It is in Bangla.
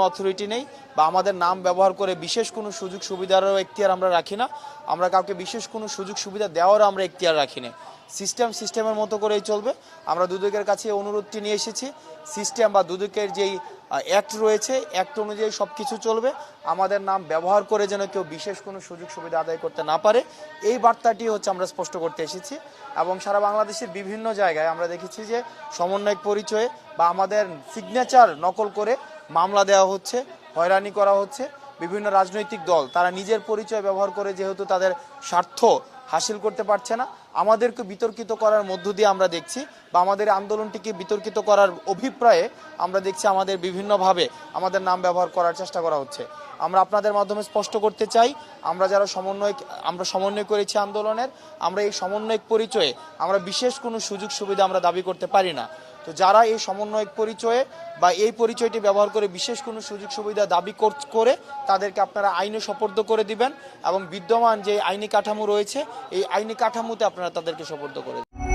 কোনো অথরিটি নেই বা আমাদের নাম ব্যবহার করে বিশেষ কোনো সুযোগ সুবিধারও এখতিয়ার আমরা রাখি না। আমরা কাউকে বিশেষ কোনো সুযোগ সুবিধা দেওয়ারও আমরা এখতিয়ার রাখি না। সিস্টেম সিস্টেমের মতো করেই চলবে। আমরা দুদকের কাছে অনুরোধটি নিয়ে এসেছি। সিস্টেম বা দুদকের যেই অ্যাক্ট রয়েছে অ্যাক্ট অনুযায়ী সব কিছু চলবে। আমাদের নাম ব্যবহার করে যেন কেউ বিশেষ কোনো সুযোগ সুবিধা আদায় করতে না পারে। এই বার্তাটি হচ্ছে আমরা স্পষ্ট করতে এসেছি। এবং সারা বাংলাদেশের বিভিন্ন জায়গায় আমরা দেখেছি যে সমন্বয়ক পরিচয়ে বা আমাদের সিগনেচার নকল করে মামলা দেওয়া হচ্ছে, হয়রানি করা হচ্ছে বিভিন্ন রাজনৈতিক দল। তারা নিজের পরিচয় ব্যবহার করে যেহেতু তাদের স্বার্থ হাসিল করতে পারছে না আমাদেরকে বিতর্কিত করার মধ্য দিয়ে আমরা দেখছি বা আমাদের আন্দোলনটিকে বিতর্কিত করার অভিপ্রায়ে আমরা দেখছি আমাদের বিভিন্নভাবে আমাদের নাম ব্যবহার করার চেষ্টা করা হচ্ছে। আমরা আপনাদের মাধ্যমে স্পষ্ট করতে চাই, আমরা যারা সমন্বয় আমরা সমন্বয় করেছি আন্দোলনের, আমরা এই সমন্বয়ক পরিচয়ে আমরা বিশেষ কোনো সুযোগ সুবিধা আমরা দাবি করতে পারি না। তো যারা এই সমন্বয়ক পরিচয়ে বা এই পরিচয়টি ব্যবহার করে বিশেষ কোনো সুযোগ সুবিধা দাবি কর- তাদেরকে আপনারা আইনে সোপর্দ করে দিবেন এবং বিদ্যমান যে আইনি কাঠামো রয়েছে, এই আইনি কাঠামোতে আপনারা তাদেরকে সপর্দ করে।